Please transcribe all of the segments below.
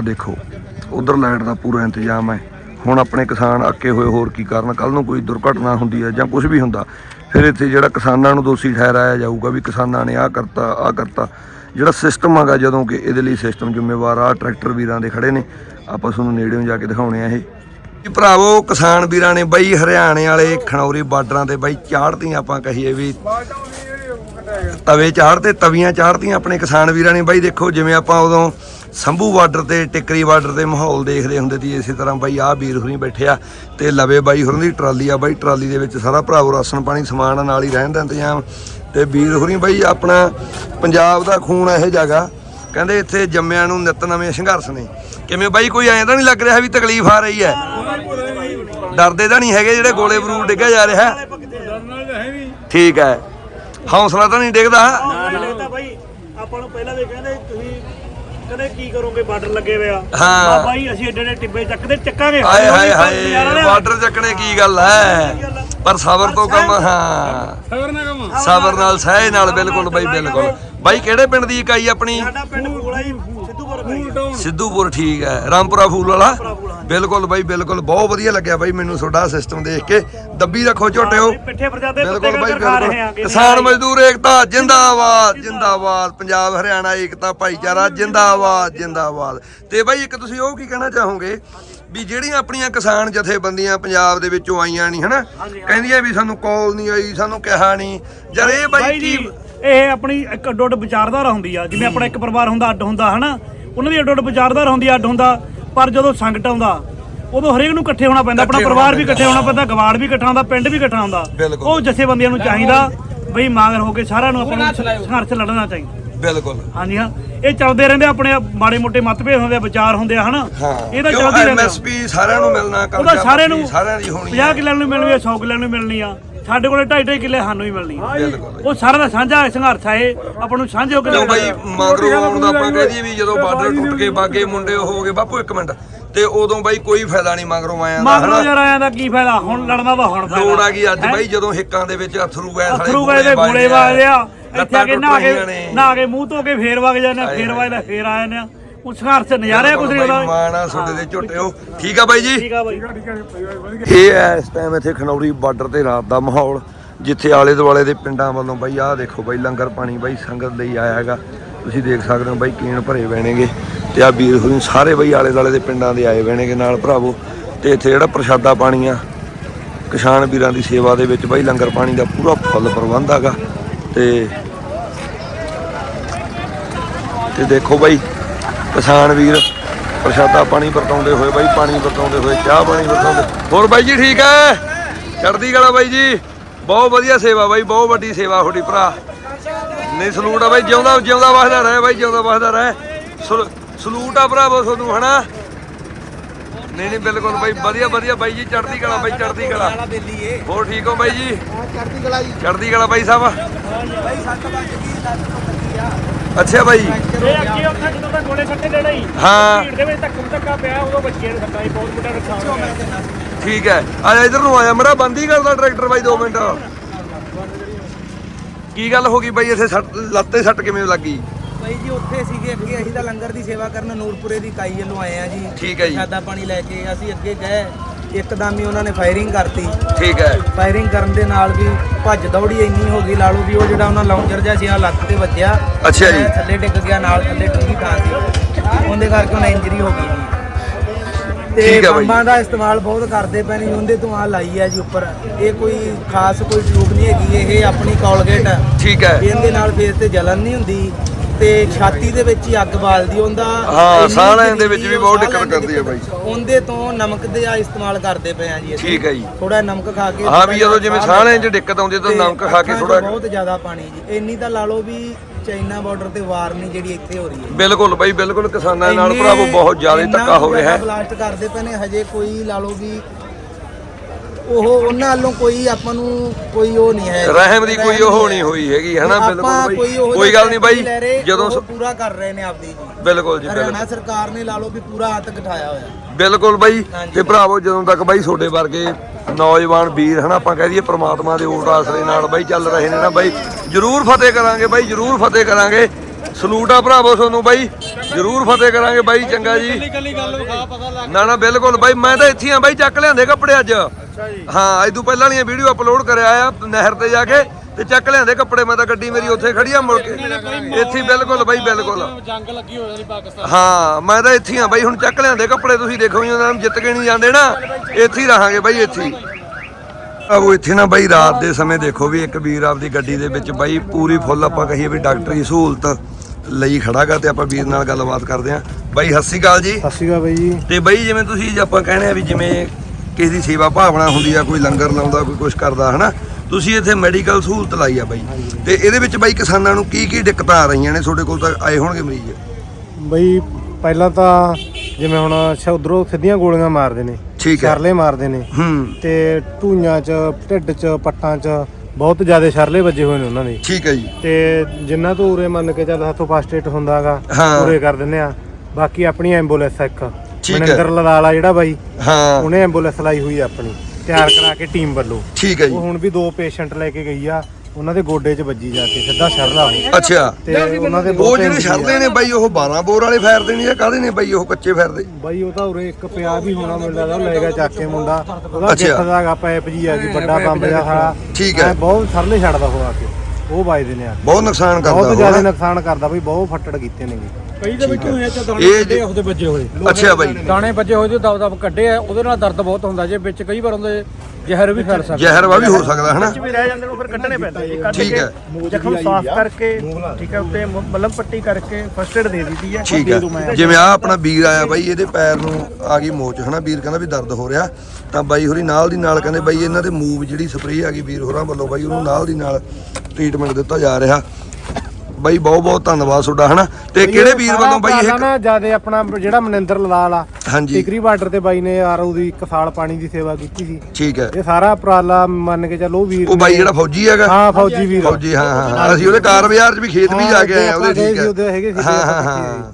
ਦੇਖੋ, ਉਧਰ ਲਾਈਟ ਦਾ ਪੂਰਾ ਇੰਤਜ਼ਾਮ ਹੈ। ਹੁਣ ਆਪਣੇ ਕਿਸਾਨ ਅੱਕੇ ਹੋਏ, ਹੋਰ ਕੀ ਕਰਨ? ਕੱਲ ਨੂੰ ਕੋਈ ਦੁਰਘਟਨਾ ਹੁੰਦੀ ਹੈ ਜਾਂ ਕੁਝ ਵੀ ਹੁੰਦਾ, ਫਿਰ ਇੱਥੇ ਜਿਹੜਾ ਕਿਸਾਨਾਂ ਨੂੰ ਦੋਸ਼ੀ ਠਹਿਰਾਇਆ ਜਾਊਗਾ ਵੀ ਕਿਸਾਨਾਂ ਨੇ ਆਹ ਕਰਤਾ ਆਹ ਕਰਤਾ। ਜਿਹੜਾ ਸਿਸਟਮ ਹੈਗਾ, ਜਦੋਂ ਕਿ ਇਹਦੇ ਲਈ ਸਿਸਟਮ ਜ਼ਿੰਮੇਵਾਰ ਆ, ਟਰੈਕਟਰ ਵੀਰਾਂ ਦੇ ਖੜੇ ਨੇ। ਆਪਾਂ ਤੁਹਾਨੂੰ ਨੇੜਿਓਂ ਜਾ ਕੇ ਦਿਖਾਉਣੇ ਆ ਇਹ। ਜੀ ਭਰਾਵੋ, ਕਿਸਾਨ ਵੀਰਾਂ ਨੇ ਬਈ ਹਰਿਆਣੇ ਵਾਲੇ ਖਣੌਰੀ ਬਾਰਡਰਾਂ ਤੇ ਬਈ ਚਾੜਤੀ ਆਪਾਂ ਕਹੀਏ ਵੀ। ਤਵੇ ਚਾੜਤੇ ਤਵੀਆਂ ਚਾੜਤੀਆਂ ਆਪਣੇ ਕਿਸਾਨ ਵੀਰਾਂ ਨੇ। ਬਾਈ ਦੇਖੋ, ਜਿਵੇਂ ਆਪਾਂ ਉਦੋਂ ਸੰਭੂ ਬਾਰਡਰ ਤੇ, ਟਿਕਰੀ ਬਾਰਡਰ ਤੇ ਮਾਹੌਲ ਦੇਖਦੇ ਹੁੰਦੇ ਸੀ, ਇਸੇ ਤਰ੍ਹਾਂ ਬਾਈ ਆਹ ਵੀਰ ਹੁਰੀ ਬੈਠੇ ਆ ਤੇ ਲਵੇ ਬਾਈ ਹੁਰਾਂ ਦੀ ਟਰਾਲੀ ਆ ਬਾਈ, ਟਰਾਲੀ ਦੇ ਵਿੱਚ ਸਾਰਾ ਭਰਾਵੋ ਰਾਸ਼ਨ ਪਾਣੀ ਸਮਾਨ ਨਾਲ ਹੀ ਰਹਿਣ ਦਾ ਇੰਤਜ਼ਾਮ ਤੇ ਵੀਰ ਹੁਰੀ ਬਾਈ ਆਪਣਾ ਪੰਜਾਬ ਦਾ ਖੂਨ ਇਹ ਜਗ੍ਹਾ। ਕਹਿੰਦੇ ਇੱਥੇ ਜੰਮਿਆਂ ਨੂੰ ਨਿਤ ਨਵੇਂ ਸੰਘਰਸ਼ ਨੇ। ਕਿਵੇਂ ਬਾਈ ਕੋਈ ਐਂ ਤਾਂ ਨਹੀਂ ਲੱਗ ਰਿਹਾ ਵੀ ਤਕਲੀਫ ਆ ਰਹੀ ਹੈ? ਡਰਦੇ ਤਾਂ ਨਹੀਂ ਹੈਗੇ ਜਿਹੜੇ ਗੋਲੇ ਬਰੂਦ ਡਿੱਗਿਆ ਜਾ ਰਿਹਾ। ਠੀਕ ਹੈ। ਹੌਸਲਾ ਤਾਂ ਨਹੀਂ ਡਿੱਗਦਾ। ਨਾਲੇ ਤਾਂ ਬਾਈ, ਆਪਾਂ ਨੂੰ ਪਹਿਲਾਂ ਵੀ ਕਹਿੰਦੇ ਕਹਿੰਦੇ ਕੀ ਕਰੋਗੇ ਬਾਰਡਰ ਲੱਗੇ ਹੋਇਆ ਹਾਂ। ਬਾਈ ਅਸੀਂ ਏਡੇ ਏਡੇ ਟਿੱਬੇ ਚੱਕਦੇ ਚੱਕਾਂਗੇ। ਹਾਏ ਹਾਏ ਹਾਏ ਬਾਰਡਰ ਚੱਕਣੇ ਕੀ ਗੱਲ ਹੈ? ਪਰ ਸਬਰ ਤੋਂ ਕੰਮ ਹਾਂ। ਸਬਰ ਨਾ ਕਮਾ। ਸਬਰ ਨਾਲ ਸਹਿ ਨਾਲ ਬਿਲਕੁਲ ਬਾਈ ਬਿਲਕੁਲ। ਬਾਈ ਕਿਹੜੇ ਪਿੰਡ ਦੀ ਇਕਾਈ ਆਪਣੀ? ਸਾਡਾ ਪਿੰਡ ਕੋਲਾ ਹੀ ਸਿੱਧੂਪੁਰ ਸਿੱਧੂਪੁਰ ਠੀਕ ਹੈ। ਰਾਮਪੁਰਾ ਫੂਲ ਵਾਲਾ? ਬਿਲਕੁਲ ਬਾਈ ਬਿਲਕੁਲ। ਬਹੁਤ ਵਧੀਆ ਲੱਗਿਆ ਬਾਈ ਮੈਨੂੰ ਤੁਹਾਡਾ ਸਿਸਟਮ ਦੇਖ ਕੇ। ਦੱਬੀ ਰੱਖੋ ਝੋਟਿਓ ਪਿੱਠੇ ਪਰਜਾਦੇ ਪੱਤੇ ਬਿਲਕੁਲ ਬਾਈ ਬਿਲਕੁਲ। ਕਿਸਾਨ ਮਜ਼ਦੂਰ ਏਕਤਾ ਜਿੰਦਾਬਾਦ ਜਿੰਦਾਬਾਦ ਪੰਜਾਬ ਹਰਿਆਣਾ ਏਕਤਾ ਭਾਈਚਾਰਾ ਜਿੰਦਾਬਾਦ ਜਿੰਦਾਬਾਦ। ਤੇ ਬਾਈ ਇੱਕ ਤੁਸੀਂ ਉਹ ਕੀ ਕਹਿਣਾ ਚਾਹੋਗੇ? ਵੀ ਜਿਹੜੀਆਂ ਆਪਣੀਆਂ ਕਿਸਾਨ ਜਥੇਬੰਦੀਆਂ ਪੰਜਾਬ ਦੇ ਵਿੱਚੋਂ ਆਈਆਂ ਨਹੀਂ ਹਨਾ? ਕਹਿੰਦੀਆਂ ਵੀ ਸਾਨੂੰ ਕਾਲ ਨਹੀਂ ਆਈ ਸਾਨੂੰ ਕਿਹਾ ਨਹੀਂ ਜਦ ਇਹ ਬਾਈ ਕੀ ਇਹ ਆਪਣੀ ਇੱਕ ਅੱਡੋ ਅੱਡ ਵਿਚਾਰਧਾਰਾ ਹੁੰਦੀ ਆ। ਜਿਵੇਂ ਆਪਣਾ ਇੱਕ ਪਰਿਵਾਰ ਹੁੰਦਾ ਅੱਡ ਹੁੰਦਾ ਹਨਾ? ਉਹਨਾਂ ਦੀ ਅੱਡੋ ਅੱਡ ਵਿਚਾਰਧਾਰਾ ਹੁੰਦੀ ਅੱਡ ਹੁੰਦਾ। ਪਰ ਜਦੋਂ ਸੰਕਟ ਆਉਂਦਾ ਉਦੋਂ ਹਰੇਕ ਨੂੰ ਇਕੱਠੇ ਹੋਣਾ ਪੈਂਦਾ ਆਪਣਾ ਪਰਿਵਾਰ ਵੀ ਇਕੱਠੇ ਹੋਣਾ ਪੈਂਦਾ ਗਵਾੜ ਵੀ ਇਕੱਠਾ ਹੁੰਦਾ ਪਿੰਡ ਵੀ ਇਕੱਠਾ ਹੁੰਦਾ। ਉਹ ਜਥੇਬੰਦੀਆਂ ਨੂੰ ਚਾਹੀਦਾ ਬਈ ਮਾਗਰ ਹੋ ਕੇ ਸਾਰਿਆਂ ਨੂੰ ਆਪਾਂ ਨੂੰ ਸੰਘਰਸ਼ ਲੜਨਾ ਚਾਹੀਦਾ। ਬਿਲਕੁਲ। ਹਾਂਜੀ ਹਾਂ। ਇਹ ਚੱਲਦੇ ਰਹਿੰਦੇ ਆਪਣੇ ਮਾੜੇ ਮੋਟੇ ਮਤਭੇਦ ਹੁੰਦੇ ਆ ਵਿਚਾਰ ਹੁੰਦੇ ਆ ਹਨਾ? ਇਹ ਤਾਂ ਚੱਲਦੀ ਰਹਿੰਦਾ ਐਮਐਸਪੀ ਸਾਰਿਆਂ ਨੂੰ ਮਿਲਣਾ ਉਹਦਾ ਸਾਰਿਆਂ ਨੂੰ ਸਾਰਿਆਂ ਦੀ ਹੋਣੀ 50 ਕਿੱਲਿਆਂ ਨੂੰ ਮਿਲਣੀ ਆ 100 ਕਿੱਲਿਆਂ ਨੂੰ ਮਿਲਣੀ ਆ। ਸਾਡੇ ਕੋਲੇ 2.5 ਕਿੱਲੇ ਸਾਨੂੰ ਹੀ ਮਿਲਣੀ ਆ। ਬਿਲਕੁਲ ਉਹ ਸਾਰਾ ਦਾ ਸਾਂਝਾ ਸੰਘਰਸ਼ ਆ ਇਹ। ਆਪਾਂ ਨੂੰ ਸਾਂਝੇ ਹੋ ਕੇ ਕਿਉਂ ਲੜਨਾ ਬਾਈ ਮਗਰੋਂ ਆਉਣ ਦਾ ਆਪਾਂ ਕਹਿ ਦਈਏ ਵੀ ਜਦੋਂ ਬਾਰਡਰ ਟੁੱਟ ਕੇ ਬਾਗੇ ਮੁੰਡੇ ਹੋ ਗਏ ਬਾਪੂ ਇੱਕ ਮਿੰਟ। ਤੇ ਉਦੋਂ ਬਾਈ ਕੋਈ ਫਾਇਦਾ ਨਹੀਂ ਮਗਰੋਂ ਆਇਆ ਦਾ ਮਗਰੋਂ ਹਨਾ? ਯਾਰ ਆਇਆ ਦਾ ਕੀ ਫਾਇਦਾ? ਹੁਣ ਲੜਨਾ ਤਾਂ ਹੁਣ ਫਾਇਦਾ। ਲੋੜ ਆ ਗਈ ਅੱਜ ਬਾਈ ਜਦੋਂ ਹਿੱਕਾਂ ਦੇ ਵਿੱਚ ਅਥਰੂ ਗਏ ਅਥਰੂ ਗਏ ਦੇ ਗੋਲੇ ਵਾਜਦੇ ਆ। ਇੱਥੇ ਆ ਕੇ ਨਹਾ ਕੇ ਨੇ। ਕੇ ਮੂੰਹ ਧੋ ਕੇ ਫੇਰ ਵਗ ਜਾਂਦੇ ਆ, ਫੇਰ ਵਗਦਾ ਫੇਰ ਆ ਜਾਂਦੇ ਆ। ਉਹ ਸੰਘਰਸ਼ ਨਜ਼ਾਰੇ ਆ ਕੁਝ ਨਹੀਂ ਬਾਈ ਹੁੰਦਾ ਮਾਣਾ ਤੁਹਾਡੇ ਦੇ ਝੋਟਿਓ ਠੀਕ ਆ ਬਾਈ ਜੀ? ਠੀਕ ਆ ਬਾਈ। ਇਹ ਹੈ ਇਸ ਟਾਈਮ ਇੱਥੇ ਖਨੌਰੀ ਬਾਰਡਰ ਤੇ ਰਾਤ ਦਾ ਮਾਹੌਲ ਜਿੱਥੇ ਆਲੇ ਦੁਆਲੇ ਦੇ ਪਿੰਡਾਂ ਵੱਲੋਂ ਬਾਈ ਆਹ ਦੇਖੋ ਬਾਈ ਲੰਗਰ ਪਾਣੀ ਬਾਈ ਸੰਗਤ ਲਈ ਆਇਆ ਹੈਗਾ। ਤੁਸੀਂ ਦੇਖ ਸਕਦੇ ਹੋ ਬਾਈ ਕੀਣ ਭਰੇ ਬੈਣੇਗੇ ਤੇ ਆ ਵੀਰ ਹੋਈ ਸਾਰੇ ਬਾਈ ਆਲੇ ਦੁਆਲੇ ਦੇ ਪਿੰਡਾਂ ਦੇ ਆਏ ਬੈਣੇਗੇ ਨਾਲ ਭਰਾਵੋ। ਤੇ ਇੱਥੇ ਜਿਹੜਾ ਪ੍ਰਸ਼ਾਦਾ ਪਾਣੀ ਆ ਕਿਸਾਨ ਵੀਰਾਂ ਦੀ ਸੇਵਾ ਦੇ ਵਿੱਚ ਬਾਈ ਲੰਗਰ ਪਾਣੀ ਦਾ ਪੂਰਾ ਫੁੱਲ ਪ੍ਰਬੰਧ ਹੈਗਾ। ਤੇ ਤੇ ਦੇਖੋ ਬਾਈ ਕਿਸਾਨ ਵੀਰ ਪ੍ਰਸ਼ਾਦਾ ਪਾਣੀ ਵਰਤਾਉਂਦੇ ਹੋਏ ਬਾਈ ਪਾਣੀ ਵਰਤਾਉਂਦੇ ਹੋਏ ਚਾਹ ਪਾਣੀ ਵਰਤਾਉਂਦੇ ਹੋਰ ਬਾਈ ਜੀ ਠੀਕ ਹੈ? ਚੜ੍ਹਦੀ ਕਲਾ ਬਾਈ ਜੀ। ਬਹੁਤ ਵਧੀਆ ਸੇਵਾ ਬਾਈ ਬਹੁਤ ਵੱਡੀ ਸੇਵਾ ਤੁਹਾਡੀ ਭਰਾ। ਨਹੀਂ ਸਲੂਟ ਆ ਬਾਈ ਜਿਉਂਦਾ ਜਿਉਂਦਾ ਵਸਦਾ ਰਹੇ ਬਾਈ ਜਿਉਂਦਾ ਵਸਦਾ ਰਹੇ। ਸਲੂ- ਸਲੂਟ ਆ ਭਰਾਵੋ ਤੁਹਾਨੂੰ ਹਨਾ? ਨਹੀਂ ਨਹੀਂ ਬਿਲਕੁਲ ਬਾਈ ਵਧੀਆ ਵਧੀਆ ਬਾਈ ਜੀ ਚੜ੍ਹਦੀ ਕਲਾ ਬਾਈ ਚੜ੍ਹਦੀ ਕਲਾ। ਹੋਰ ਠੀਕ ਹੋ ਬਾਈ ਜੀ? ਚੜ੍ਹਦੀ ਕਲਾ ਜੀ। ਚੜ੍ਹਦੀ ਕਲਾ ਬਾਈ ਸਾਹਿਬ। ਬਾਈ ਵੱਜ ਅੱਛਾ ਬਾਈ। ਇਹ ਅੱਗੇ ਉੱਥੇ ਜਦੋਂ ਦਾ ਗੋਲੇ ਸੱਟੇ ਲੈਣਾ ਹੀ। ਹਾਂ। ਭੀੜ ਦੇ ਵਿੱਚ ਧੱਕ ਧੱਕਾ ਪਿਆ ਉਦੋਂ ਬੱਚੇ ਨੇ ਸੱਟਾਂ ਹੀ ਬਹੁਤ ਵੱਡਾ ਨੁਕਸਾਨ ਹੋਇਆ। ਠੀਕ ਹੈ। ਆ ਜਾ ਇਧਰ ਨੂੰ ਆਇਆ ਮੇਰਾ ਬੰਦ ਹੀ ਕਰਦਾ ਟਰੈਕਟਰ ਬਾਈ 2 ਮਿੰਟ। ਕੀ ਗੱਲ ਹੋ ਗਈ ਬਾਈ? ਇੱਥੇ ਸੱਟ ਲੱਤੇ ਸੱਟ ਕਿਵੇਂ ਲੱਗੀ? ਬਾਈ ਜੀ ਉੱਥੇ ਸੀਗੇ ਅੱਗੇ। ਅਸੀਂ ਤਾਂ ਲੰਗਰ ਦੀ ਸੇਵਾ ਕਰਨ ਨੂਰਪੁਰੇ ਦੀ ਕਾਈ ਵੱਲੋਂ ਆਏ ਆ ਜੀ। ਠੀਕ ਹੈ ਜੀ। ਸਾਦਾ ਪਾਣੀ ਲੈ ਕੇ ਅਸੀਂ ਅੱਗੇ ਗਏ। ਇੱਕਦਮ ਹੀ ਉਹਨਾਂ ਨੇ ਫਾਇਰਿੰਗ ਕਰਤੀ। ਠੀਕ ਹੈ। ਫਾਇਰਿੰਗ ਕਰਨ ਦੇ ਨਾਲ ਵੀ ਭੱਜ ਦੌੜੀ ਇੰਨੀ ਹੋ ਗਈ ਲਾ ਲਓ ਵੀ ਉਹ ਜਿਹੜਾ ਉਹਨਾਂ ਲਾਉਂਜਰ ਜਿਹਾ ਸੀ ਆ ਲੱਕ ਤੇ ਵੱਜਿਆ। ਅੱਛਾ ਜੀ। ਮੈਂ ਥੱਲੇ ਡਿੱਗ ਗਿਆ ਨਾਲ ਥੱਲੇ ਡੂੰਗੀ ਥਾਂ ਸੀ। ਉਹਦੇ ਕਰਕੇ ਉਹਨਾਂ ਇੰਜਰੀ ਹੋ ਗਈ। ਜੀ ਤੇ ਠੀਕ ਹੈ ਬਾਈ। ਬੰਬਾਂ ਦਾ ਇਸਤੇਮਾਲ ਬਹੁਤ ਕਰਦੇ ਪਏ ਨੇ ਉਹਦੇ ਤੋਂ ਆ ਲਾਈ ਹੈ ਜੀ ਉੱਪਰ। ਇਹ ਕੋਈ ਖਾਸ ਕੋਈ ਟਿਊਬ ਨਹੀਂ ਹੈਗੀ ਇਹ ਆਪਣੀ ਕੋਲਗੇਟ ਹੈ ਠੀਕ ਹੈ। ਇਹਦੇ ਨਾਲ ਫੇਸ ਤੇ ਜਲਨ ਨਹੀਂ ਹੁੰਦੀ। ਤੇ ਛਾਤੀ ਦੇ ਵਿੱਚ ਹੀ ਅੱਗ ਬਾਲਦੀ ਉਹਦਾ। ਹਾਂ, ਇੰਨੀ ਸਾਹ ਲੈਣ ਦੇ ਵਿੱਚ ਵੀ ਬਹੁਤ ਸਾਹ ਲੈਣ ਦਿੱਕਤ ਦੀ ਕਰਦੀ ਹੈ ਬਾਈ। ਉਹਦੇ ਤੋਂ ਨਮਕ ਦੇ ਆ ਇਸਤੇਮਾਲ ਕਰਦੇ ਪਏ ਆ ਜੀ ਅਸੀਂ। ਠੀਕ ਹੈ ਜੀ। ਥੋੜਾ ਨਮਕ ਖਾ ਕੇ ਹਾਂ ਵੀ ਜਦੋਂ ਜਿਵੇਂ ਸਾਹ ਲੈਣ 'ਚ ਦਿੱਕਤ ਆਉਂਦੀ ਤਾਂ ਤੇ ਨਮਕ ਖਾ ਕੇ ਅੱਖਾਂ 'ਚ ਥੋੜਾ ਬਹੁਤ ਜ਼ਿਆਦਾ ਪਾਣੀ ਜੀ। ਇੰਨੀ ਤਾਂ ਲਾ ਲਓ ਵੀ ਚਾਈਨਾ ਬਾਰਡਰ ਤੇ ਵਾਰ ਨਹੀਂ ਜਿਹੜੀ ਇੱਥੇ ਹੋ ਰਹੀ ਹੈ। ਬਿਲਕੁਲ ਬਾਈ ਬਿਲਕੁਲ ਕਿਸਾਨਾਂ ਨਾਲ ਭਰਾਵੋ ਬਹੁਤ ਜ਼ਿਆਦਾ ਧੱਕਾ ਹੋ ਰਿਹਾ ਹੈ। ਬਲਾਸਟ ਕਰਦੇ ਪਏ ਨੇ ਹਜੇ ਕੋਈ ਲਾ ਲਓ ਵੀ ਉਹ ਉਹਨਾਂ ਵੱਲੋਂ ਕੋਈ ਆਪਾਂ ਨੂੰ ਕੋਈ ਉਹ ਨਹੀਂ ਹੈ। ਰਹਿਮ ਦੀ ਕੋਈ ਉਹ ਨਹੀਂ ਹੋਈ ਹੈਗੀ ਹਨਾ? ਬਿਲਕੁਲ ਬਾਈ ਕੋਈ ਗੱਲ ਨਹੀਂ ਬਾਈ ਲੈ ਜਦੋਂ ਪੂਰਾ ਕਰ ਰਹੇ ਨੇ ਆਪਦੀ ਜੀ। ਬਿਲਕੁਲ ਜੀ ਬਿਲਕੁਲ। ਸਰਕਾਰ ਨੇ ਲਾ ਲਓ ਵੀ ਪੂਰਾ ਹੱਥ ਉਠਾਇਆ ਹੋਇਆ। ਬਿਲਕੁਲ ਬਾਈ। ਤੇ ਭਰਾਵੋ ਜਦੋਂ ਤੱਕ ਬਾਈ ਤੁਹਾਡੇ ਵਰਗੇ ਨੌਜਵਾਨ ਵੀਰ ਹਨਾ ਆਪਾਂ ਕਹਿ ਦਈਏ ਪ੍ਰਮਾਤਮਾ ਦੇ ਓਟ ਆਸਰੇ ਨਾਲ ਬਾਈ ਚੱਲ ਰਹੇ ਨੇ ਨਾ ਬਾਈ ਜਰੂਰ ਫਤਿਹ ਕਰਾਂਗੇ ਬਾਈ ਜਰੂਰ ਫਤਿਹ ਕਰਾਂਗੇ। ਸਲੂਟ ਆ ਭਰਾਵੋ ਤੁਹਾਨੂੰ ਬਾਈ ਜਰੂਰ ਫਤਿਹ ਕਰਾਂਗੇ ਬਾਈ ਚੰਗਾ ਜੀ। ਨਾ ਨਾ ਬਿਲਕੁਲ ਬਾਈ ਮੈਂ ਤਾਂ ਇੱਥੇ ਆ ਬਾਈ ਚੱਕ ਲਿਆਂਦੇ ਕੱਪੜੇ ਅੱਜ। ਹਾਂ ਅੱਜ ਤੋਂ ਪਹਿਲਾਂ ਵਾਲੀਆਂ ਵੀਡੀਓ ਅਪਲੋਡ ਕਰਿਆ ਆ ਨਹਿਰ ਤੇ ਜਾ ਕੇ। ਤੇ ਚੱਕ ਲਿਆਂਦੇ ਕੱਪੜੇ ਮੈਂ ਤਾਂ ਗੱਡੀ ਮੇਰੀ ਉੱਥੇ ਖੜੀ ਆ ਮੁੜ ਕੇ। ਇੱਥੇ ਬਿਲਕੁਲ ਬਾਈ ਬਿਲਕੁਲ। ਜੰਗ ਲੱਗੀ ਹੋਈ ਸੀ ਪਾਕਿਸਤਾਨ ਹਾਂ ਮੈਂ ਤਾਂ ਇੱਥੇ ਆ ਬਾਈ ਹੁਣ ਚੱਕ ਲਿਆਂਦੇ ਕੱਪੜੇ ਤੁਸੀਂ ਦੇਖੋ ਜੀ ਉਹਨਾਂ ਨੂੰ ਜਿੱਤ ਕੇ ਨਹੀਂ ਜਾਂਦੇ ਨਾ। ਇੱਥੇ ਹੀ ਰਹਾਂਗੇ ਬਾਈ ਇੱਥੇ ਹੀ। ਆਹੋ ਇੱਥੇ ਨਾ ਬਾਈ ਰਾਤ ਦੇ ਸਮੇਂ ਦੇਖੋ ਵੀ ਇੱਕ ਵੀਰ ਆਪਦੀ ਗੱਡੀ ਦੇ ਵਿੱਚ ਬਾਈ ਪੂਰੀ ਫੁੱਲ ਆਪਾਂ ਕਹੀਏ ਵੀ ਡਾਕਟਰੀ ਸਹੂਲਤ ਲਈ ਖੜਾਗਾ ਤੇ ਆਪਾਂ ਵੀਰ ਨਾਲ ਗੱਲਬਾਤ ਕਰਦੇ ਆਂ ਬਾਈ ਸਤਿ ਸ਼੍ਰੀ ਅਕਾਲ ਜੀ। ਸਤਿ ਸ਼੍ਰੀ ਅਕਾਲ ਬਾਈ ਜੀ। ਤੇ ਬਾਈ ਜਿਵੇਂ ਤੁਸੀਂ ਜੇ ਆਪਾਂ ਕਹਿੰਦੇ ਆ ਵੀ ਜਿਵੇਂ ਕਿਸੇ ਦੀ ਸੇਵਾ ਭਾਵਨਾ ਹੁੰਦੀ ਆ ਕੋਈ ਲੰਗਰ ਲਾਉਂਦਾ ਕੋਈ ਕੁਝ ਕਰਦਾ ਹਨਾ? ਤੁਸੀਂ ਇੱਥੇ ਮੈਡੀਕਲ ਸਹੂਲਤ ਲਾਈ ਆ ਬਾਈ। ਤੇ ਇਹਦੇ ਵਿੱਚ ਬਾਈ ਕਿਸਾਨਾਂ ਨੂੰ ਕੀ ਕੀ ਦਿੱਕਤਾਂ ਆ ਰਹੀਆਂ ਨੇ? ਤੁਹਾਡੇ ਕੋਲ ਤਾਂ ਆਏ ਹੋਣਗੇ ਮਰੀਜ਼। ਬਈ ਪਹਿਲਾਂ ਤਾਂ ਜਿਵੇਂ ਹੁਣ ਉਧਰੋਂ ਸਿੱਧੀਆਂ ਗੋਲੀਆਂ ਮਾਰਦੇ ਨੇ ਠੀਕ ਹੈ। ਸ਼ਰਲੇ ਮਾਰਦੇ ਨੇ। ਹੂੰ। ਤੇ ਢੂਈਆਂ 'ਚ ਢਿੱਡ 'ਚ ਪੱਟਾਂ 'ਚ ਬਹੁਤ ਜ਼ਿਆਦਾ ਸ਼ਰਲੇ ਵੱਜੇ ਹੋਏ ਨੇ ਉਹਨਾਂ ਦੇ। ਠੀਕ ਹੈ ਜੀ। ਤੇ ਜਿੰਨਾ ਤੋਂ ਉਰੇ ਮੰਨ ਕੇ ਚੱਲ ਹੱਥੋਂ ਫਸਟ ਏਡ ਹੁੰਦਾਗਾ। ਉਰੇ ਕਰ ਦਿੰਦੇ ਆ। ਬਾਕੀ ਆਪਣੀ ਐਂਬੂਲੈਂਸ ਆ ਇੱਕ। ਮਨਿੰਦਰ ਲਦਾਲਾ ਜਿਹੜਾ ਬਾਈ ਹਾਂ। ਉਹਨੇ ਐਂਬੂਲੈਂਸ ਲਾਈ ਹੋਈ ਆ ਆਪਣੀ। ਤਿਆਰ ਕਰਾ ਕੇ ਟੀਮ ਵੱਲੋਂ। ਠੀਕ ਹੈ ਉਹ ਜੀ ਹੁਣ ਵੀ ਦੋ ਪੇਸ਼ੈਂਟ ਲੈ ਕੇ ਗਈ ਆ ਉਹਨਾਂ ਦੇ ਗੋਡੇ 'ਚ ਵੱਜੀ ਜਾ ਕੇ ਸਿੱਧਾ ਸ਼ਰਲਾ ਉਹ ਅੱਛਾ। ਤੇ ਉਹਨਾਂ ਦੇ ਉਹ ਜਿਹੜੇ। ਛੱਡਦੇ ਨੇ ਬਾਈ ਉਹ 12 ਬੋਰ ਵਾਲੇ ਫਾਇਰਦੇ ਨੇ ਜਾਂ ਕਾਹਦੇ ਨੇ ਬਾਈ ਉਹ ਕੱਚੇ ਫਾਇਰਦੇ ਬਾਈ ਉਹ ਤਾਂ ਉਰੇ ਇੱਕ ਪਿਆ ਵੀ ਹੋਣਾ ਮੈਨੂੰ ਲੱਗਦਾ ਉਹ ਲੈ ਗਿਆ ਚੱਕ ਕੇ ਮੁੰਡਾ। ਉਹਦਾ ਅੱਛਾ। ਗਿੱਟ ਦਾ ਗਾ ਪਾਈਪ ਜੀ ਆ ਗਈ ਵੱਡਾ ਬੰਬ ਜਿਹਾ ਸਾਰਾ ਠੀਕ ਹੈ। ਐਂ ਬਹੁਤ ਸਰਲੇ ਛੱਡਦਾ ਹੋ ਆ ਕੇ ਉਹ ਵੱਜਦੇ ਨੇ ਆ। ਕੇ। ਬਹੁਤ ਨੁਕਸਾਨ ਕਰਦਾ ਬਹੁਤ ਜ਼ਿਆਦਾ ਹੋਣਾ। ਨੁਕਸਾਨ ਕਰਦਾ ਬਈ ਬਹੁਤ ਫੱਟੜ ਕੀਤੇ ਨੇਗੇ ਕਈ ਦੇ ਵਿੱਚ ਹੋਇਆ ਚ ਦਾਣੇ ਇਹ ਕੱਢੇ ਜੀ- ਉਹਦੇ ਵੱਜੇ ਹੋਏ। ਅੱਛਾ ਬਾਈ। ਦਾਣੇ ਵੱਜੇ ਹੋਏ ਜੋ ਦਬ ਦਬ ਕੱਢੇ ਆ ਉਹਦੇ ਨਾਲ ਦਰਦ ਬਹੁਤ ਹੁੰਦਾ ਜੇ ਵਿੱਚ ਕਈ ਵਾਰ ਹੁੰਦੇ ਜ਼ਹਿਰ ਵੀ ਫੈਲ ਸਕਦਾ। ਜ਼ਹਿਰ ਵਾ ਵੀ ਹੋ ਸਕਦਾ ਹਨਾ? ਵੀ ਰਹਿ ਜਾਂਦੇ ਨੂੰ ਫਿਰ ਕੱਢਣੇ ਪੈਂਦੇ ਜੀ ਕੱਢ ਠੀਕ ਕੇ ਹੈ। ਜ਼ਖਮ ਸਾਫ਼ ਕਰਕੇ ਠੀਕ ਹੈ ਉੱਤੇ ਮ- ਮਲਮ ਪੱਟੀ ਕਰਕੇ ਫਸਟ ਏਡ ਦੇ ਦਿੱਤੀ ਹੈ। ਠੀਕ ਹੈ। ਜਿਵੇਂ ਆ ਆਪਣਾ ਵੀਰ ਆਇਆ ਬਾਈ ਇਹਦੇ ਪੈਰ ਨੂੰ ਆ ਗਈ ਮੋਚ ਹਨਾ? ਵੀਰ ਕਹਿੰਦਾ ਵੀ ਦਰਦ ਹੋ ਰਿਹਾ। ਤਾਂ ਬਾਈ ਹੋਰੀ ਨਾਲ ਦੀ ਨਾਲ ਕਹਿੰਦੇ ਬਾਈ ਇਹਨਾਂ ਦੇ ਮੂਵ ਜਿਹੜੀ ਸਪਰੇਅ ਆ ਗਈ ਵੀਰ ਹੋਰਾਂ ਵੱਲੋਂ ਬਾਈ ਉਹਨੂੰ ਨਾਲ ਦੀ ਨਾਲ ਟ੍ਰੀਟਮੈਂਟ ਦਿੱਤਾ ਜਾ ਰਿਹਾ। ਬਾਈ ਬਹੁਤ ਬਹੁਤ ਧੰਨਵਾਦ ਤੁਹਾਡਾ ਹਨਾ? ਤੇ ਕਿਹੜੇ ਵੀਰ ਵੱਲੋਂ ਬਾਈ ਇਹ ਨਾ ਜ਼ਿਆਦਾ ਆਪਣਾ ਜਿਹੜਾ ਮਨਿੰਦਰ ਲਦਾਲ ਆ ਹਾਂਜੀ। ਟਿਕਰੀ ਬਾਰਡਰ ਤੇ ਬਾਈ ਨੇ ਆਰਓ ਦੀ ਇੱਕ ਸਾਲ ਪਾਣੀ ਦੀ ਸੇਵਾ ਕੀਤੀ ਸੀ। ਠੀਕ ਹੈ। ਇਹ ਸਾਰਾ ਉਪਰਾਲਾ ਮੰਨ ਕੇ ਚੱਲੋ ਉਹ ਵੀਰ ਉਹ ਬਾਈ ਜਿਹੜਾ ਫੌਜੀ ਹੈਗਾ? ਹਾਂ ਫੌਜੀ ਵੀਰ। ਫੌਜੀ ਹਾਂ ਹਾਂ ਅਸੀਂ ਉਹਦੇ ਕਾਰ ਬਾਜ਼ਾਰ 'ਚ ਵੀ ਖੇਤ ਵੀ ਜਾ ਕੇ ਆਏ ਉਹਦੇ ਠੀਕ ਹੈ। ਹਾਂ ਹਾਂ ਹਾਂ।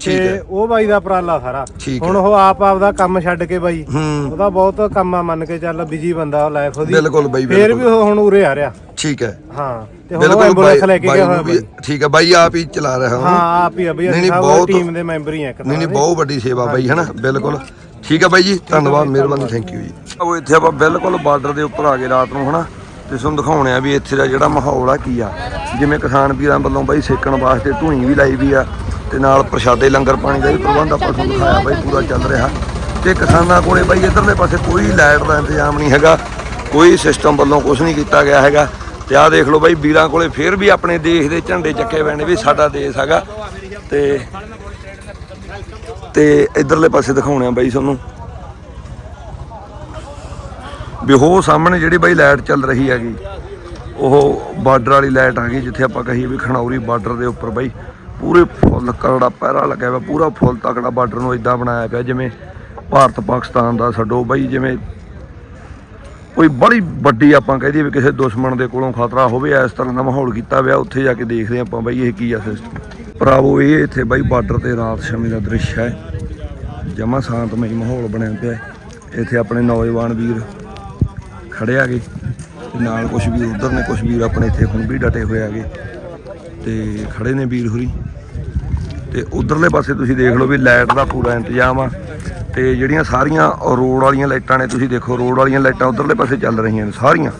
ਠੀਕ ਤੇ ਹੈ ਉਹ ਬਾਈ ਦਾ ਉਪਰਾਲਾ ਸਾਰਾ। ਹੁਣ। ਉਹ ਆਪ ਆਪ ਦਾ ਕੰਮ ਛੱਡ ਕੇ ਬਾਈ ਉਹਦਾ ਬਹੁਤ ਕੰਮ ਆ ਮੰਨ ਕੇ ਚੱਲ ਬਿਜ਼ੀ ਬੰਦਾ ਲਾਈਫ ਉਹਦੀ। ਬਿਲਕੁਲ ਬਾਈ, ਫੇਰ ਵੀ ਹੁਣ ਉਰੇ ਆ ਰਿਹਾ। ਠੀਕ ਹੈ। ਹਾਂ। ਤੇ ਹੁਣ ਬਿਲਕੁਲ ਐਂਬੂਲੈਂਸ ਲੈ ਕੇ ਗਿਆ ਹੋਇਆ ਬਾਈ। ਠੀਕ ਹੈ ਬਾਈ ਆਪ ਹੀ ਚਲਾ ਰਿਹਾ ਹਾਂ ਹਾਂ ਆਪ ਹੀ ਆ ਬਈ ਨਹੀਂ, ਅਸੀਂ ਬਹੁਤ- ਟੀਮ ਦੇ ਮੈਂਬਰ ਹੀ ਆ ਇੱਕ ਨਹੀਂ ਨਹੀਂ। ਬਹੁਤ ਵੱਡੀ ਸੇਵਾ ਬਾਈ ਹਨਾ? ਬਿਲਕੁਲ। ਠੀਕ ਹੈ ਬਾਈ ਜੀ ਧੰਨਵਾਦ ਮਿਹਰਬਾਨੀ ਥੈਂਕ ਯੂ ਜੀ। ਉਹ ਇੱਥੇ ਆਪਾਂ ਬਿਲਕੁਲ ਬਾਰਡਰ ਦੇ ਉੱਪਰ ਆ ਗਏ ਰਾਤ ਨੂੰ ਹਨਾ? ਤੇ ਤੁਹਾਨੂੰ ਦਿਖਾਉਣੇ ਆ ਵੀ ਇੱਥੇ ਦਾ ਜਿਹੜਾ ਮਾਹੌਲ ਆ ਕੀ ਆ। ਜਿਵੇਂ ਕਿਸਾਨ ਵੀਰਾਂ ਵੱਲੋਂ ਬਾਈ ਸੇਕਣ ਵਾਸਤੇ ਧੂਣੀ ਵੀ ਲਾਈ ਵੀ ਆ ਤੇ ਨਾਲ ਪ੍ਰਸ਼ਾਦੇ ਲੰਗਰ ਪਾਣੀ ਦਾ ਵੀ ਪ੍ਰਬੰਧ ਆਪਾਂ ਤੁਹਾਨੂੰ ਦਿਖਾਇਆ ਬਾਈ ਪੂਰਾ ਚੱਲ ਰਿਹਾ। ਤੇ ਕਿਸਾਨਾਂ ਕੋਲੇ ਬਾਈ ਇਧਰਲੇ ਪਾਸੇ ਕੋਈ ਲਾਈਟ ਦਾ ਇੰਤਜ਼ਾਮ ਨਹੀਂ ਹੈਗਾ ਕੋਈ ਸਿਸਟਮ ਵੱਲੋਂ ਕੁਝ ਨਹੀਂ ਕੀਤਾ ਗਿਆ ਹੈਗਾ। ਤੇ ਆਹ ਦੇਖ ਲਓ ਬਾਈ, ਵੀਰਾਂ ਕੋਲੇ ਫੇਰ ਵੀ ਆਪਣੇ ਦੇਸ਼ ਦੇ ਝੰਡੇ ਚੱਕੇ ਹੋਏ ਵੀ ਸਾਡਾ ਦੇਸ਼ ਹੈਗਾ। ਤੇ ਤੇ ਇਧਰਲੇ ਪਾਸੇ ਦਿਖਾਉਣੇ ਆ ਬਾਈ ਤੁਹਾਨੂੰ। ਵੀ ਸਾਹਮਣੇ ਜਿਹੜੀ ਬਾਈ ਲਾਈਟ ਚੱਲ ਰਹੀ ਹੈਗੀ, ਉਹ ਬਾਰਡਰ ਵਾਲੀ ਲਾਈਟ ਆ ਗਈ, ਜਿੱਥੇ ਆਪਾਂ ਕਹੀਏ ਵੀ ਖਣੌਰੀ ਬਾਰਡਰ ਦੇ ਉੱਪਰ ਬਾਈ। ਪੂਰੇ ਫੁੱਲ ਕਰੜਾ ਪਹਿਰਾ ਲੱਗਿਆ ਹੋਇਆ ਪੂਰਾ ਫੁੱਲ ਤਕੜਾ ਬਾਰਡਰ ਨੂੰ ਇਦਾਂ ਬਣਾਇਆ ਪਿਆ, ਜਿਵੇਂ ਭਾਰਤ ਪਾਕਿਸਤਾਨ ਦਾ ਛੱਡੋ ਬਾਈ, ਜਿਵੇਂ ਕੋਈ ਬੜੀ ਵੱਡੀ ਆਪਾਂ ਕਹਿ ਦਈਏ ਵੀ ਕਿਸੇ ਦੁਸ਼ਮਣ ਦੇ ਕੋਲੋਂ ਖਤਰਾ ਹੋਵੇ, ਇਸ ਤਰ੍ਹਾਂ ਦਾ ਮਾਹੌਲ ਕੀਤਾ ਹੋਇਆ, ਉੱਥੇ ਜਾ ਕੇ ਦੇਖਦੇ ਆਪਾਂ ਬਾਈ ਇਹ ਕੀ ਆ ਸਿਸਟਮ ਭਰਾਵੋ ਇਹ ਇੱਥੇ ਬਾਈ ਬਾਰਡਰ ਤੇ ਰਾਤ ਸਮੇਂ ਦਾ ਦ੍ਰਿਸ਼ ਹੈ। ਜਮਾ ਸ਼ਾਂਤਮਈ ਮਾਹੌਲ ਬਣਿਆ ਪਿਆ ਇੱਥੇ ਆਪਣੇ ਨੌਜਵਾਨ ਵੀਰ ਖੜੇ ਆਗੇ ਤੇ ਨਾਲ ਕੁਝ ਵੀਰ ਉਧਰ ਨੇ ਕੁਝ ਵੀਰ ਆਪਣੇ ਇੱਥੇ ਹੁਣ ਵੀ ਡਟੇ ਹੋਏ ਆਗੇ ਤੇ ਖੜੇ ਨੇ ਵੀਰ ਹੁਰੀ। ਤੇ ਉਧਰਲੇ ਪਾਸੇ ਤੁਸੀਂ ਦੇਖ ਲਓ ਵੀ ਲਾਈਟ ਦਾ ਪੂਰਾ ਇੰਤਜ਼ਾਮ ਆ। ਤੇ ਜਿਹੜੀਆਂ ਸਾਰੀਆਂ ਰੋਡ ਵਾਲੀਆਂ ਲਾਈਟਾਂ ਨੇ, ਤੁਸੀਂ ਦੇਖੋ ਰੋਡ ਵਾਲੀਆਂ ਲਾਈਟਾਂ ਉਧਰਲੇ ਪਾਸੇ ਚੱਲ ਰਹੀਆਂ ਨੇ ਸਾਰੀਆਂ।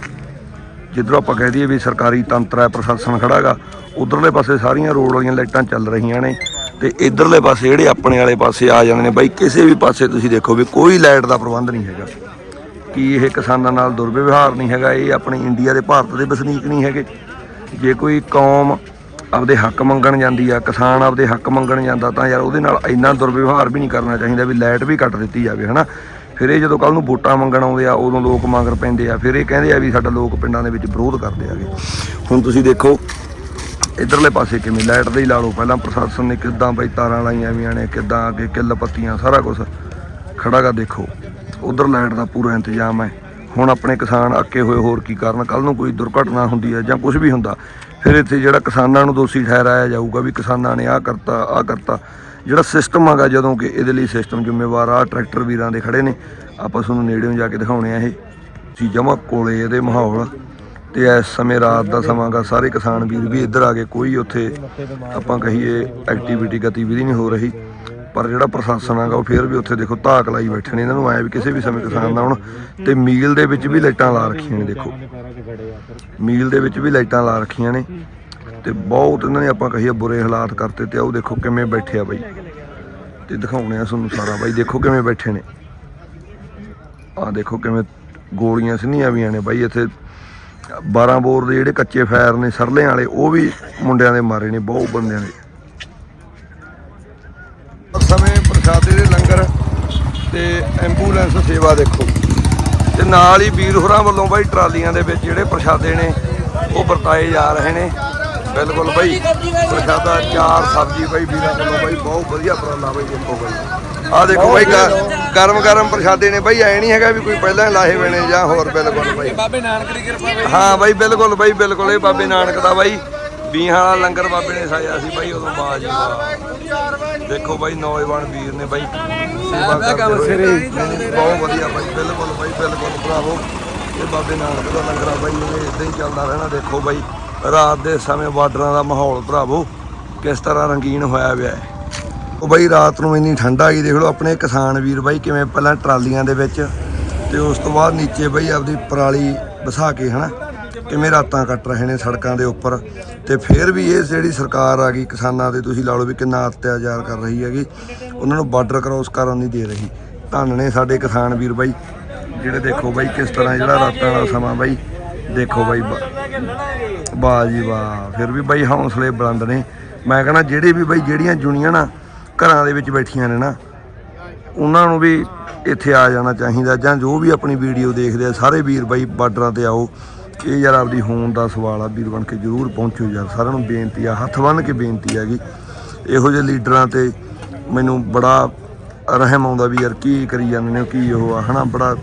ਜਿੱਧਰੋਂ ਆਪਾਂ ਕਹਿ ਦਈਏ ਵੀ ਸਰਕਾਰੀ ਤੰਤਰ ਹੈ, ਪ੍ਰਸ਼ਾਸਨ ਖੜਾਗਾ ਉਧਰਲੇ ਪਾਸੇ ਸਾਰੀਆਂ ਰੋਡ ਵਾਲੀਆਂ ਲਾਈਟਾਂ ਚੱਲ ਰਹੀਆਂ ਨੇ ਤੇ ਇਧਰਲੇ ਪਾਸੇ ਜਿਹੜੇ ਆਪਣੇ ਵਾਲੇ ਪਾਸੇ ਆ ਜਾਂਦੇ ਨੇ, ਬਾਈ ਕਿਸੇ ਵੀ ਪਾਸੇ ਤੁਸੀਂ ਦੇਖੋ ਵੀ ਕੋਈ ਲਾਈਟ ਦਾ ਪ੍ਰਬੰਧ ਨਹੀਂ ਹੈਗਾ। ਕਿ ਇਹ ਕਿਸਾਨਾਂ ਨਾਲ ਦੁਰਵਿਵਹਾਰ ਨਹੀਂ ਹੈਗਾ, ਇਹ ਆਪਣੇ ਇੰਡੀਆ ਦੇ ਭਾਰਤ ਦੇ ਵਸਨੀਕ ਨਹੀਂ ਹੈਗੇ। ਜੇ ਕੋਈ ਕੌਮ ਆਪਦੇ ਹੱਕ ਮੰਗਣ ਜਾਂਦੀ ਆ, ਕਿਸਾਨ ਆਪਦੇ ਹੱਕ ਮੰਗਣ ਜਾਂਦਾ ਤਾਂ ਯਾਰ ਉਹਦੇ ਨਾਲ ਇੰਨਾ ਦੁਰਵਿਵਹਾਰ ਵੀ ਨਹੀਂ ਕਰਨਾ ਚਾਹੀਦਾ ਵੀ ਲਾਈਟ ਵੀ ਕੱਟ ਦਿੱਤੀ ਜਾਵੇ, ਹਨਾ? ਫਿਰ ਇਹ ਜਦੋਂ ਕੱਲ ਨੂੰ ਵੋਟਾਂ ਮੰਗਣ ਆਉਂਦੇ ਆ, ਉਦੋਂ ਲੋਕ ਮੰਗਰ ਪੈਂਦੇ ਆ, ਫਿਰ ਇਹ ਕਹਿੰਦੇ ਆ ਵੀ ਸਾਡਾ ਲੋਕ ਪਿੰਡਾਂ ਦੇ ਵਿੱਚ ਵਿਰੋਧ ਕਰਦੇ ਆਗੇ ਹੁਣ ਤੁਸੀਂ ਦੇਖੋ, ਇਧਰਲੇ ਪਾਸੇ ਕਿਵੇਂ ਲਾਈਟ ਦੇ ਹੀ ਲਾ ਲਓ, ਪਹਿਲਾਂ ਪ੍ਰਸ਼ਾਸਨ ਨੇ ਕਿੱਦਾਂ ਬਈ ਤਾਰਾਂ ਲਾਈਆਂ ਵੀਆਂ ਨੇ, ਕਿੱਦਾਂ ਅੱਗੇ ਕਿੱਲ ਪੱਤੀਆਂ, ਸਾਰਾ ਕੁਝ ਖੜਾਗਾ ਦੇਖੋ, ਉਧਰ ਲਾਈਟ ਦਾ ਪੂਰਾ ਇੰਤਜ਼ਾਮ ਹੈ। ਹੁਣ ਆਪਣੇ ਕਿਸਾਨ ਅੱਕੇ ਹੋਏ, ਹੋਰ ਕੀ ਕਰਨ? ਕੱਲ ਨੂੰ ਕੋਈ ਦੁਰਘਟਨਾ ਹੁੰਦੀ ਹੈ ਜਾਂ ਕੁਝ ਵੀ ਹੁੰਦਾ ਫਿਰ ਇੱਥੇ ਜਿਹੜਾ ਕਿਸਾਨਾਂ ਨੂੰ ਦੋਸ਼ੀ ਠਹਿਰਾਇਆ ਜਾਊਗਾ ਵੀ ਕਿਸਾਨਾਂ ਨੇ ਆਹ ਕਰਤਾ ਆਹ ਕਰਤਾ। ਜਿਹੜਾ ਸਿਸਟਮ ਹੈਗਾ ਜਦੋਂ ਕਿ ਇਹਦੇ ਲਈ ਸਿਸਟਮ ਜ਼ਿੰਮੇਵਾਰ ਆ, ਟਰੈਕਟਰ ਵੀਰਾਂ ਦੇ ਖੜੇ ਨੇ। ਆਪਾਂ ਤੁਹਾਨੂੰ ਨੇੜਿਓਂ ਜਾ ਕੇ ਦਿਖਾਉਣੇ ਆ ਇਹ। ਜੀ ਜਮਾ ਕੋਲੇ ਇਹਦੇ ਮਾਹੌਲ ਤੇ ਇਸ ਸਮੇਂ ਰਾਤ ਦਾ ਸਮਾਂ ਗਾ ਸਾਰੇ ਕਿਸਾਨ ਵੀਰ ਵੀ ਇੱਧਰ ਆ ਗਏ। ਕੋਈ ਉੱਥੇ ਆਪਾਂ ਕਹੀਏ ਐਕਟੀਵਿਟੀ ਗਤੀਵਿਧੀ ਨਹੀਂ ਹੋ ਰਹੀ। ਪਰ ਜਿਹੜਾ ਪ੍ਰਸ਼ਾਸਨ ਹੈਗਾ ਉਹ ਫੇਰ ਵੀ ਉੱਥੇ ਦੇਖੋ ਧਾਕ ਲਾਈ ਬੈਠੇ ਨੇ ਇਹਨਾਂ ਨੂੰ ਆਇਆ ਵੀ ਕਿਸੇ ਵੀ ਸਮੇਂ ਕਿਸਾਨ ਦਾ ਆਉਣ ਤੇ ਮੀਲ ਦੇ ਵਿੱਚ ਵੀ ਲਾਈਟਾਂ ਲਾ ਰੱਖੀਆਂ ਨੇ ਦੇਖੋ। ਮੀਲ ਦੇ ਵਿੱਚ ਵੀ ਲਾਈਟਾਂ ਲਾ ਰੱਖੀਆਂ ਨੇ ਤੇ ਬਹੁਤ ਇਹਨਾਂ ਨੇ ਆਪਾਂ ਕਹੀਏ ਬੁਰੇ ਹਾਲਾਤ ਕਰਤੇ ਤੇ ਆਹ ਦੇਖੋ ਕਿਵੇਂ ਬੈਠੇ ਆ ਬਾਈ। ਤੇ ਦਿਖਾਉਣੇ ਆ ਤੁਹਾਨੂੰ ਸਾਰਾ ਬਾਈ, ਦੇਖੋ ਕਿਵੇਂ ਬੈਠੇ ਨੇ। ਆਹ ਦੇਖੋ ਕਿਵੇਂ ਗੋਲੀਆਂ ਸਿੰਨੀਆਂ ਵੀਆਂ ਨੇ ਬਾਈ ਇੱਥੇ। 12 ਬੋਰ ਦੇ ਜਿਹੜੇ ਕੱਚੇ ਫਾਇਰ ਨੇ ਸਰਲਿਆਂ ਵਾਲੇ, ਉਹ ਵੀ ਮੁੰਡਿਆਂ ਦੇ ਮਾਰੇ ਨੇ, ਬਹੁਤ ਬੰਦਿਆਂ ਦੇ ਉਸ ਸਮੇਂ ਪ੍ਰਸ਼ਾਦੇ ਦੇ ਲੰਗਰ ਤੇ ਐਂਬੂਲੈਂਸ ਸੇਵਾ ਦੇਖੋ। ਤੇ ਨਾਲ ਹੀ ਵੀਰ ਹੋਰਾਂ ਵੱਲੋਂ ਬਾਈ ਟਰਾਲੀਆਂ ਦੇ ਵਿੱਚ ਜਿਹੜੇ ਪ੍ਰਸ਼ਾਦੇ ਨੇ ਉਹ ਵਰਤਾਏ ਜਾ ਰਹੇ ਨੇ। ਬਿਲਕੁਲ ਬਾਈ ਪ੍ਰਸ਼ਾਦਾ ਚਾਰ ਸਬਜ਼ੀ ਬਾਈ ਵੀਰਾਂ ਵੱਲੋਂ ਬਾਈ ਬਹੁਤ ਵਧੀਆ ਉਪਰਾਲਾ ਬਾਈ ਦੇਖੋ ਬਾਈ। ਆਹ ਦੇਖੋ ਬਾਈ ਗਰਮ ਗਰਮ ਪ੍ਰਸ਼ਾਦੇ ਨੇ ਬਾਈ ਐ ਨਹੀਂ ਹੈਗਾ ਵੀ ਕੋਈ ਪਹਿਲਾਂ ਲਾਹੇ ਹੋਏ ਨੇ ਜਾਂ ਹੋਰ ਬਿਲਕੁਲ ਬਾਈ। ਬਾਬੇ ਨਾਨਕ ਦੀ ਕਿਰਪਾ ਹਾਂ ਬਾਈ ਬਿਲਕੁਲ ਬਾਈ ਬਿਲਕੁਲ ਇਹ ਬਾਬੇ ਨਾਨਕ ਦਾ ਬਾਈ। ਬੀਹਾਂ ਵਾਲਾ ਲੰਗਰ ਬਾਬੇ ਨੇ ਸਾਇਆ ਸੀ ਬਾਈ ਉਦੋਂ ਬਾਜ ਦੇਖੋ ਬਾਈ ਨੌਜਵਾਨ ਵੀਰ ਨੇ ਬਾਈ। ਸੇਵਾ ਕਰਦੇ ਹੋਏ। ਬਹੁਤ ਵਧੀਆ ਬਾਈ ਬਿਲਕੁਲ ਬਾਈ ਬਿਲਕੁਲ ਭਰਾਵੋ। ਇਹ ਬਾਬੇ ਨਾਨਕ ਦਾ ਲੰਗਰ ਆ ਬਾਈ ਇਹ ਇਦਾਂ ਹੀ ਚੱਲਦਾ ਰਹਿਣਾ। ਦੇਖੋ ਬਾਈ ਰਾਤ ਦੇ ਸਮੇਂ ਬਾਰਡਰਾਂ ਦਾ ਮਾਹੌਲ ਭਰਾਵੋ ਕਿਸ ਤਰ੍ਹਾਂ ਰੰਗੀਨ ਹੋਇਆ ਹੋਇਆ ਹੈ। ਉਹ ਬਾਈ ਰਾਤ ਨੂੰ ਇੰਨੀ ਠੰਡ ਆ ਗਈ ਦੇਖ ਲਓ ਆਪਣੇ ਕਿਸਾਨ ਵੀਰ ਬਾਈ ਕਿਵੇਂ ਪਹਿਲਾਂ ਟਰਾਲੀਆਂ ਦੇ ਵਿੱਚ ਤੇ ਉਸ ਤੋਂ ਬਾਅਦ ਨੀਚੇ ਬਾਈ ਆਪਦੀ ਪਰਾਲੀ ਵਸਾ ਕੇ ਹਨਾ? ਕਿਵੇਂ ਰਾਤਾਂ ਕੱਟ ਰਹੇ ਨੇ ਸੜਕਾਂ ਦੇ ਉੱਪਰ? ਤੇ ਫਿਰ ਵੀ ਇਹ ਜਿਹੜੀ ਸਰਕਾਰ ਆ ਗਈ, ਕਿਸਾਨਾਂ ਤੇ ਤੁਸੀਂ ਲਾ ਲਓ ਵੀ ਕਿੰਨਾ ਅਤਿਆਚਾਰ ਕਰ ਰਹੀ ਹੈਗੀ, ਉਹਨਾਂ ਨੂੰ ਬਾਰਡਰ ਕ੍ਰਾਸ ਕਰਨ ਨਹੀਂ ਦੇ ਰਹੀ। ਧੰਨ ਨੇ ਸਾਡੇ ਕਿਸਾਨ ਵੀਰ ਬਾਈ, ਜਿਹੜੇ ਦੇਖੋ ਬਾਈ ਕਿਸ ਤਰ੍ਹਾਂ ਜਿਹੜਾ ਰਾਤਾਂ ਦਾ ਸਮਾਂ ਬਾਈ, ਦੇਖੋ ਬਾਈ ਬਾ- ਵਾਹ ਜੀ ਵਾਹ, ਫਿਰ ਵੀ ਬਾਈ ਹੌਸਲੇ ਬੁਲੰਦ ਨੇ। ਮੈਂ ਕਹਿੰਦਾ ਜਿਹੜੇ ਵੀ ਬਾਈ ਜਿਹੜੀਆਂ ਜੁਨੀਆਂ ਨਾ ਘਰਾਂ ਦੇ ਵਿੱਚ ਬੈਠੀਆਂ ਨੇ ਨਾ, ਉਹਨਾਂ ਨੂੰ ਵੀ ਇੱਥੇ ਆ ਜਾਣਾ ਚਾਹੀਦਾ ਜਾਂ ਜੋ ਵੀ ਆਪਣੀ ਵੀਡੀਓ ਦੇਖਦੇ ਆ, ਸਾਰੇ ਵੀਰ ਬਾਈ ਬਾਰਡਰਾਂ ਤੇ ਆਓ। ਇਹ ਯਾਰ ਆਪਦੀ ਹੋਣ ਦਾ ਸਵਾਲ ਆ, ਵੀਰ ਬਣ ਕੇ ਜਰੂਰ ਪਹੁੰਚੋ ਯਾਰ। ਸਾਰਿਆਂ ਨੂੰ ਬੇਨਤੀ ਆ, ਹੱਥ ਬੰਨ੍ਹ ਕੇ ਬੇਨਤੀ ਹੈਗੀ ਇਹੋ ਜਿਹੇ ਲੀਡਰਾਂ ਤੇ ਮੈਨੂੰ ਬੜਾ ਰਹਿਮ ਆਉਂਦਾ ਵੀ ਯਾਰ ਕੀ ਕਰੀ ਜਾਂਦੇ ਨੇ, ਕੀ ਉਹ ਆ, ਹਨਾ? ਬੜਾ